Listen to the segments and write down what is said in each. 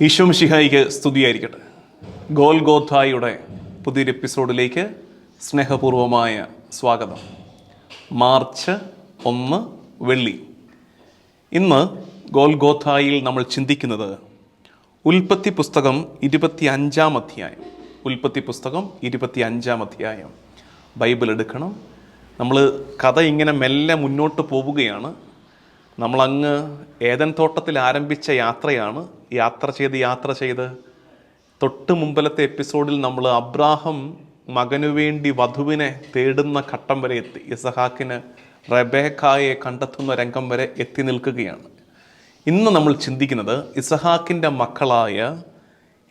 ഈശോ മിഷിഹായിക്ക് സ്തുതിയായിരിക്കട്ടെ. ഗോൽ ഗോഥായുടെ പുതിയൊരു എപ്പിസോഡിലേക്ക് സ്നേഹപൂർവമായ സ്വാഗതം. മാർച്ച് ഒന്ന് വെള്ളി. ഇന്ന് ഗോൽ ഗോഥായിൽ നമ്മൾ ചിന്തിക്കുന്നത് ഉൽപ്പത്തി പുസ്തകം ഇരുപത്തി അഞ്ചാം അധ്യായം. ഉൽപ്പത്തി പുസ്തകം ഇരുപത്തി അഞ്ചാം അധ്യായം. ബൈബിൾ എടുക്കണം. നമ്മൾ കഥ ഇങ്ങനെ മെല്ലെ മുന്നോട്ട് പോവുകയാണ്. നമ്മളങ്ങ് ഏതൻ തോട്ടത്തിൽ ആരംഭിച്ച യാത്രയാണ് യാത്ര ചെയ്ത് യാത്ര ചെയ്ത് തൊട്ട് മുമ്പിലത്തെ എപ്പിസോഡിൽ നമ്മൾ അബ്രാഹം മകനു വേണ്ടി വധുവിനെ തേടുന്ന ഘട്ടം വരെ എത്തി. ഇസഹാക്കിന് റബേഖായെ കണ്ടെത്തുന്ന രംഗം വരെ എത്തി നിൽക്കുകയാണ്. ഇന്ന് നമ്മൾ ചിന്തിക്കുന്നത് ഇസഹാക്കിന്റെ മക്കളായ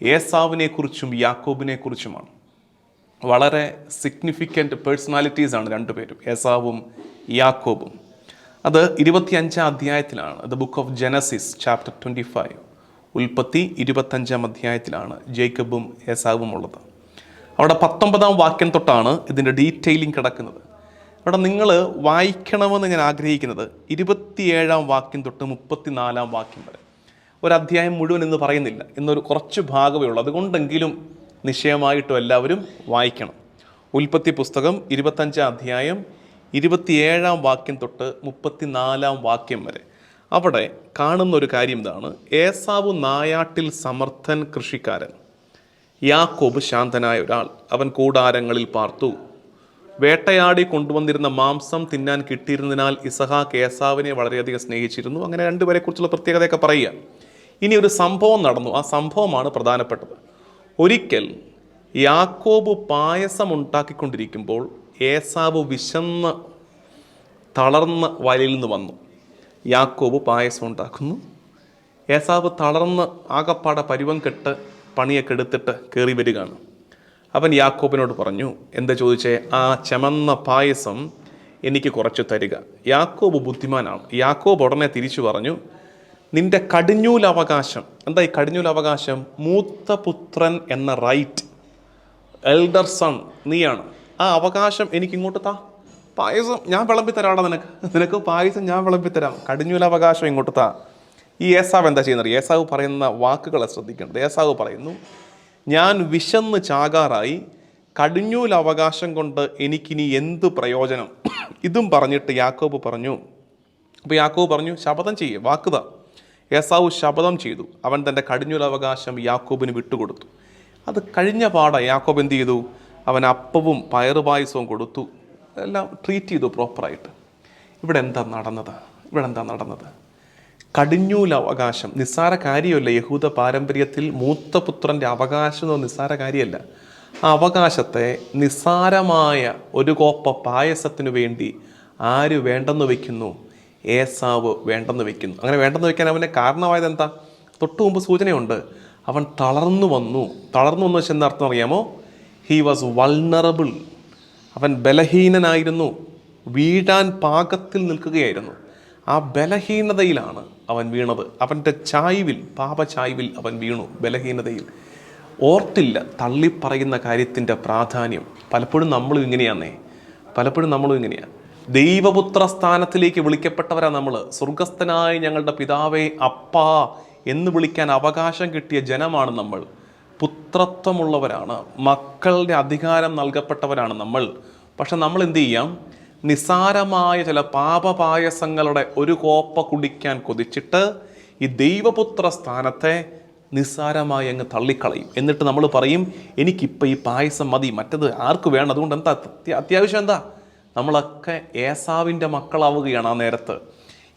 ഏസാവിനെക്കുറിച്ചും യാക്കോബിനെക്കുറിച്ചുമാണ് യാക്കോബിനെ കുറിച്ചുമാണ്. വളരെ സിഗ്നിഫിക്കന്റ് പേഴ്സണാലിറ്റീസാണ് രണ്ടുപേരും ഏസാവും യാക്കോബും. അത് ഇരുപത്തിയഞ്ചാം അധ്യായത്തിലാണ്. The book of Genesis chapter twenty five ഉൽപ്പത്തി ഇരുപത്തഞ്ചാം അധ്യായത്തിലാണ് ജേക്കബും ഏസാവും ഉള്ളത് അവിടെ പത്തൊമ്പതാം വാക്യം തൊട്ടാണ് ഇതിന്റെ ഡീറ്റെയിലിംഗ് കിടക്കുന്നത്. അവിടെ നിങ്ങൾ വായിക്കണമെന്ന് ഞാൻ ആഗ്രഹിക്കുന്നത് ഇരുപത്തിയേഴാം വാക്യം തൊട്ട് മുപ്പത്തിനാലാം വാക്യം വരെ. ഒരു അധ്യായം മുഴുവൻ എന്ന് പറയുന്നില്ല. എന്നൊരു കുറച്ച് ഭാഗമേ ഉള്ളൂ. അതുകൊണ്ടെങ്കിലും നിശ്ചയമായിട്ടും എല്ലാവരും വായിക്കണം. ഉൽപ്പത്തി പുസ്തകം ഇരുപത്തഞ്ചാം അധ്യായം ഇരുപത്തിയേഴാം വാക്യം തൊട്ട് മുപ്പത്തിനാലാം വാക്യം വരെ. അവിടെ കാണുന്ന ഒരു കാര്യം ഇതാണ്. ഏസാവ് നായാട്ടിൽ സമർത്ഥൻ കൃഷിക്കാരൻ. യാക്കോബ് ശാന്തനായ ഒരാൾ. അവൻ കൂടാരങ്ങളിൽ പാർത്തു. വേട്ടയാടി കൊണ്ടുവന്നിരുന്ന മാംസം തിന്നാൻ കിട്ടിയിരുന്നതിനാൽ ഇസഹാക്ക് ഏസാവിനെ വളരെയധികം സ്നേഹിച്ചിരുന്നു. അങ്ങനെ രണ്ടുപേരെ കുറിച്ചുള്ള പ്രത്യേകതയൊക്കെ പറയുക. ഇനി ഒരു സംഭവം നടന്നു. ആ സംഭവമാണ് പ്രധാനപ്പെട്ടത്. ഒരിക്കൽ യാക്കോബ് പായസം ഉണ്ടാക്കിക്കൊണ്ടിരിക്കുമ്പോൾ ഏസാവ് വിശന്ന് തളർന്ന് വയലിൽ നിന്ന് വന്നു. യാക്കോബ് പായസം ഉണ്ടാക്കുന്നു. ഏസാവ് തളർന്ന് ആകപ്പാടെ പരുവം കെട്ട് പണിയൊക്കെ എടുത്തിട്ട് കയറി വരികയാണ്. അവൻ യാക്കോബിനോട് പറഞ്ഞു എന്താ ചോദിച്ചേ ആ ചമന്ന പായസം എനിക്ക് കുറച്ച് തരിക. യാക്കോബ് ബുദ്ധിമാനാണ്. യാക്കോബ് ഉടനെ തിരിച്ചു പറഞ്ഞു നിന്റെ കടിഞ്ഞൂലവകാശം. എന്താ ഈ കടിഞ്ഞൂലവകാശം? മൂത്ത പുത്രൻ എന്ന റൈറ്റ് എൽഡർ സൺ നീയാണ്. ആ അവകാശം എനിക്കിങ്ങോട്ട് താ. പായസം ഞാൻ വിളമ്പി തരാടാ നിനക്ക്. നിനക്ക് പായസം ഞാൻ വിളമ്പി തരാം കടിഞ്ഞൂൽ അവകാശം ഇങ്ങോട്ട് താ ഈ ഏസാവ് എന്താ ചെയ്യുന്നത്? ഏസാവ് പറയുന്ന വാക്കുകളെ ശ്രദ്ധിക്കേണ്ടത്. ഏസാവ് പറയുന്നു ഞാൻ വിശന്ന് ചാകാറായി. കടിഞ്ഞൂലവകാശം കൊണ്ട് എനിക്കിനി എന്ത് പ്രയോജനം? ഇതും പറഞ്ഞിട്ട് യാക്കോബ് പറഞ്ഞു. അപ്പോൾ യാക്കോബ് പറഞ്ഞു ശപഥം ചെയ്യേ വാക്കുത. ഏസാവ് ശപഥം ചെയ്തു. അവൻ തന്റെ കടിഞ്ഞൂലവകാശം യാക്കോബിന് വിട്ടുകൊടുത്തു. അത് കഴിഞ്ഞ പാട യാക്കോബ് എന്ത് ചെയ്തു? അവൻ അപ്പവും പയറുപായസവും കൊടുത്തു. എല്ലാം ട്രീറ്റ് ചെയ്തു പ്രോപ്പറായിട്ട് ഇവിടെ എന്താ നടന്നത്? ഇവിടെ എന്താ നടന്നത്? കടിഞ്ഞൂൽ അവകാശം നിസ്സാര കാര്യമല്ല. യഹൂദ പാരമ്പര്യത്തിൽ മൂത്ത പുത്രന്റെ അവകാശം എന്ന് നിസ്സാര കാര്യമല്ല. ആ അവകാശത്തെ നിസ്സാരമായ ഒരു കോപ്പ പായസത്തിനു വേണ്ടി ആര് വേണ്ടെന്ന് വയ്ക്കുന്നു? ഏസാവ് വേണ്ടെന്ന് വയ്ക്കുന്നു. അങ്ങനെ വേണ്ടെന്ന് വയ്ക്കാൻ അവന്റെ കാരണമായത് എന്താ? തൊട്ടു മുമ്പ് സൂചനയുണ്ട്. അവൻ തളർന്നു വന്നു. തളർന്നു വന്നു അർത്ഥം അറിയാമോ? ഹി വാസ് വൾണറബിൾ അവൻ ബലഹീനനായിരുന്നു. വീഴാൻ പാകത്തിൽ നിൽക്കുകയായിരുന്നു. ആ ബലഹീനതയിലാണ് അവൻ വീണത്. അവന്റെ ചായ്വിൽ പാപചായ്വിൽ അവൻ വീണു ബലഹീനതയിൽ. ഓർത്തില്ല തള്ളിപ്പറയുന്ന കാര്യത്തിന്റെ പ്രാധാന്യം. പലപ്പോഴും നമ്മളും ഇങ്ങനെയാന്നേ. പലപ്പോഴും നമ്മളും ഇങ്ങനെയാണ് ദൈവപുത്ര സ്ഥാനത്തിലേക്ക് വിളിക്കപ്പെട്ടവരാ നമ്മൾ സ്വർഗസ്ഥനായ ഞങ്ങളുടെ പിതാവേ അപ്പാ എന്ന് വിളിക്കാൻ അവകാശം കിട്ടിയ ജനമാണ് നമ്മൾ. പുത്രത്വമുള്ളവരാണ്. മക്കളുടെ അധികാരം നൽകപ്പെട്ടവരാണ് നമ്മൾ. പക്ഷെ നമ്മൾ എന്ത് ചെയ്യാം? നിസാരമായ ചില പാപപായസങ്ങളുടെ ഒരു കോപ്പ കുടിക്കാൻ കൊതിച്ചിട്ട് ഈ ദൈവപുത്ര സ്ഥാനത്തെ നിസ്സാരമായി അങ്ങ് തള്ളിക്കളയും. എന്നിട്ട് നമ്മൾ പറയും എനിക്കിപ്പോൾ ഈ പായസം മതി. മറ്റത് ആർക്ക് വേണം? അതുകൊണ്ട് എന്താ? അത്യ- അത്യാവശ്യം എന്താ? നമ്മളൊക്കെ ഏസാവിന്റെ മക്കളാവുകയാണ് ആ നേരത്ത്.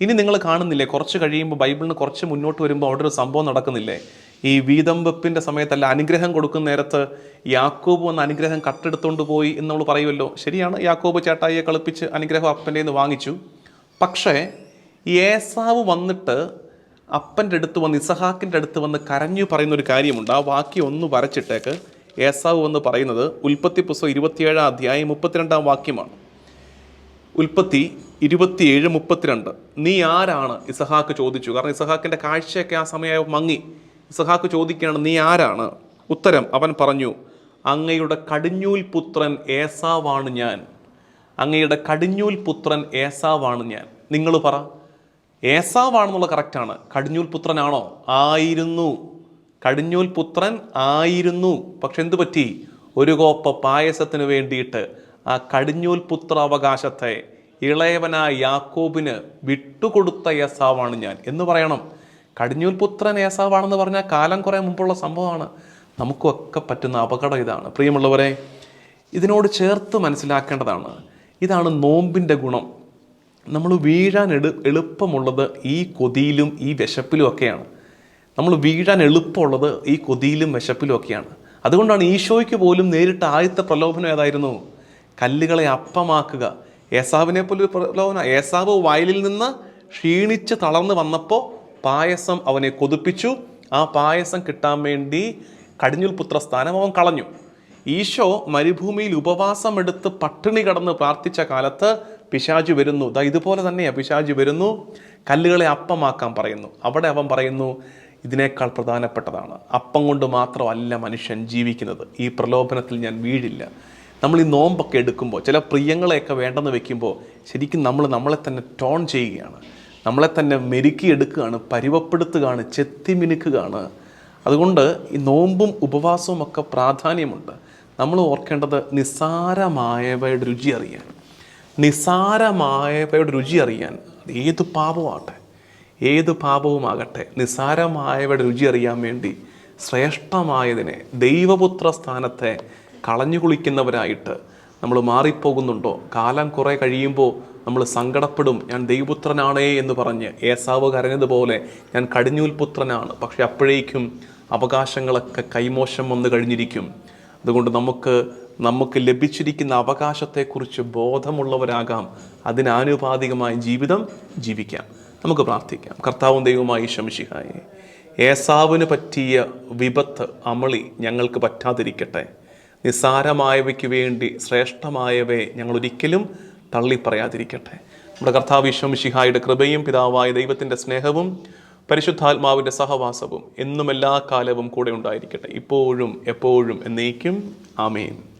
ഇനി നിങ്ങൾ കാണുന്നില്ലേ? കുറച്ച് കഴിയുമ്പോൾ ബൈബിളിന് കുറച്ച് മുന്നോട്ട് വരുമ്പോൾ അവിടെ ഒരു സംഭവം നടക്കുന്നില്ലേ? ഈ വീതം വെപ്പിന്റെ സമയത്തല്ല അനുഗ്രഹം കൊടുക്കുന്ന നേരത്ത് യാക്കോബ് വന്ന് അനുഗ്രഹം കട്ടെടുത്തുകൊണ്ട് പോയി എന്ന് നമ്മൾ പറയുമല്ലോ ശരിയാണ് യാക്കോബ് ചേട്ടായിയെ കളിപ്പിച്ച് അനുഗ്രഹം അപ്പന്റെ നിന്ന് വാങ്ങിച്ചു. പക്ഷേ ഏസാവ് വന്നിട്ട് അപ്പന്റെ അടുത്ത് വന്ന് ഇസഹാക്കിന്റെ അടുത്ത് വന്ന് കരഞ്ഞു പറയുന്ന ഒരു കാര്യമുണ്ട്. ആ വാക്യം ഒന്ന് വരച്ചിട്ടേക്ക്. ഏസാവ് എന്ന് പറയുന്നത് ഉൽപ്പത്തി പുസ്തകം ഇരുപത്തിയേഴാം അധ്യായം മുപ്പത്തിരണ്ടാം വാക്യമാണ്. ഉൽപ്പത്തി ഇരുപത്തിയേഴ് മുപ്പത്തിരണ്ട്. നീ ആരാണ്? ഇസഹാക്ക് ചോദിച്ചു. കാരണം ഇസഹാക്കിന്റെ കാഴ്ചയൊക്കെ ആ സമയം മങ്ങി. ഇസഹാക്ക് ചോദിക്കുകയാണ് നീ ആരാണ്? ഉത്തരം അവൻ പറഞ്ഞു അങ്ങയുടെ കടിഞ്ഞൂൽ പുത്രൻ ഏസാവാണ് ഞാൻ. അങ്ങയുടെ കടിഞ്ഞൂൽ പുത്രൻ ഏസാവാണ് ഞാൻ. നിങ്ങൾ പറ ഏസാവാണെന്നുള്ള കറക്റ്റാണ് കടിഞ്ഞൂൽ പുത്രനാണോ? ആയിരുന്നു. കടിഞ്ഞൂൽ പുത്രൻ ആയിരുന്നു. പക്ഷെ എന്തു പറ്റി? ഒരു കോപ്പ പായസത്തിന് വേണ്ടിയിട്ട് ആ കടിഞ്ഞൂൽ പുത്ര അവകാശത്തെ ഇളയവനായ യാക്കോബിന് വിട്ടുകൊടുത്ത യസാവാണ് ഞാൻ. എന്ന് പറയണം. കടിഞ്ഞൂൽ പുത്രൻ ഏസാവാണെന്ന് പറഞ്ഞാൽ കാലം കുറേ മുമ്പുള്ള സംഭവമാണ്. നമുക്കൊക്കെ പറ്റുന്ന അപകടം ഇതാണ്. പ്രിയമുള്ളവരെ ഇതിനോട് ചേർത്ത് മനസ്സിലാക്കേണ്ടതാണ്. ഇതാണ് നോമ്പിന്റെ ഗുണം. നമ്മൾ വീഴാൻ എടു എളുപ്പമുള്ളത് ഈ കൊതിയിലും ഈ വിശപ്പിലും ഒക്കെയാണ്. നമ്മൾ വീഴാൻ എളുപ്പമുള്ളത് ഈ കൊതിയിലും വിശപ്പിലും ഒക്കെയാണ്. അതുകൊണ്ടാണ് ഈശോയ്ക്ക് പോലും നേരിട്ട് ആദ്യത്തെ പ്രലോഭനം ഏതായിരുന്നു? കല്ലുകളെ അപ്പമാക്കുക. ഏസാവിനെ പോലെ പ്രലോഭന. ഏസാവ് വയലിൽ നിന്ന് ക്ഷീണിച്ച് തളർന്ന് വന്നപ്പോൾ പായസം അവനെ കൊതിപ്പിച്ചു. ആ പായസം കിട്ടാൻ വേണ്ടി കടിഞ്ഞുൽ പുത്ര സ്ഥാനം അവൻ കളഞ്ഞു. ഈശോ മരുഭൂമിയിൽ ഉപവാസം എടുത്ത് പട്ടിണി കടന്ന് പ്രാർത്ഥിച്ച കാലത്ത് പിശാജ് വരുന്നു. ദാ ഇതുപോലെ തന്നെയാണ് പിശാജ് വരുന്നു. കല്ലുകളെ അപ്പമാക്കാൻ പറയുന്നു. അവിടെ അവൻ പറയുന്നു ഇതിനേക്കാൾ പ്രധാനപ്പെട്ടതാണ്. അപ്പം കൊണ്ട് മാത്രമല്ല മനുഷ്യൻ ജീവിക്കുന്നത്. ഈ പ്രലോഭനത്തിൽ ഞാൻ വീഴില്ല. നമ്മൾ ഈ നോമ്പൊക്കെ എടുക്കുമ്പോൾ ചില പ്രിയങ്ങളെയൊക്കെ വേണ്ടെന്ന് വെക്കുമ്പോൾ ശരിക്കും നമ്മൾ നമ്മളെ തന്നെ ടോൺ ചെയ്യുകയാണ്. നമ്മളെ തന്നെ മെരുക്കിയെടുക്കുകയാണ് പരുവപ്പെടുത്തുകയാണ് ചെത്തിമിനുക്കുകയാണ്. അതുകൊണ്ട് ഈ നോമ്പും ഉപവാസവും ഒക്കെ പ്രാധാന്യമുണ്ട്. നമ്മൾ ഓർക്കേണ്ടത് നിസ്സാരമായവയുടെ രുചി അറിയാൻ. നിസ്സാരമായവയുടെ രുചി അറിയാൻ. ഏത് പാപമാകട്ടെ ഏത് പാപവുമാകട്ടെ നിസ്സാരമായവയുടെ രുചി അറിയാൻ വേണ്ടി ശ്രേഷ്ഠമായതിനെ ദൈവപുത്ര സ്ഥാനത്തെ കളഞ്ഞു കുളിക്കുന്നവരായിട്ട് നമ്മൾ മാറിപ്പോകുന്നുണ്ടോ? കാലം കുറേ കഴിയുമ്പോൾ നമ്മൾ സങ്കടപ്പെടും ഞാൻ ദൈവപുത്രനാണേ എന്ന് പറഞ്ഞ് ഏസാവ് കരഞ്ഞതുപോലെ ഞാൻ കടിഞ്ഞൂൽപുത്രനാണ് പക്ഷെ അപ്പോഴേക്കും അവകാശങ്ങളൊക്കെ കൈമോശം വന്നു കഴിഞ്ഞിരിക്കും. അതുകൊണ്ട് നമുക്ക് നമുക്ക് ലഭിച്ചിരിക്കുന്ന അവകാശത്തെക്കുറിച്ച് ബോധമുള്ളവരാകാം. അതിനാനുപാതികമായ ജീവിതം ജീവിക്കാം. നമുക്ക് പ്രാർത്ഥിക്കാം. കർത്താവും ദൈവമായി ശംശിഹായി ഏസാവിന് പറ്റിയ വിപത്ത് അമളി ഞങ്ങൾക്ക് പറ്റാതിരിക്കട്ടെ. നിസ്സാരമായവയ്ക്ക് വേണ്ടി ശ്രേഷ്ഠമായവയെ ഞങ്ങൾ ഒരിക്കലും തള്ളിപ്പറയാതിരിക്കട്ടെ. നമ്മുടെ കർത്താവിശ്വം ശിഹായുടെ കൃപയും പിതാവായ ദൈവത്തിന്റെ സ്നേഹവും പരിശുദ്ധാത്മാവിന്റെ സഹവാസവും എന്നും എല്ലാ കാലവും കൂടെ ഉണ്ടായിരിക്കട്ടെ. ഇപ്പോഴും എപ്പോഴും എന്നേക്കും. ആമേൻ.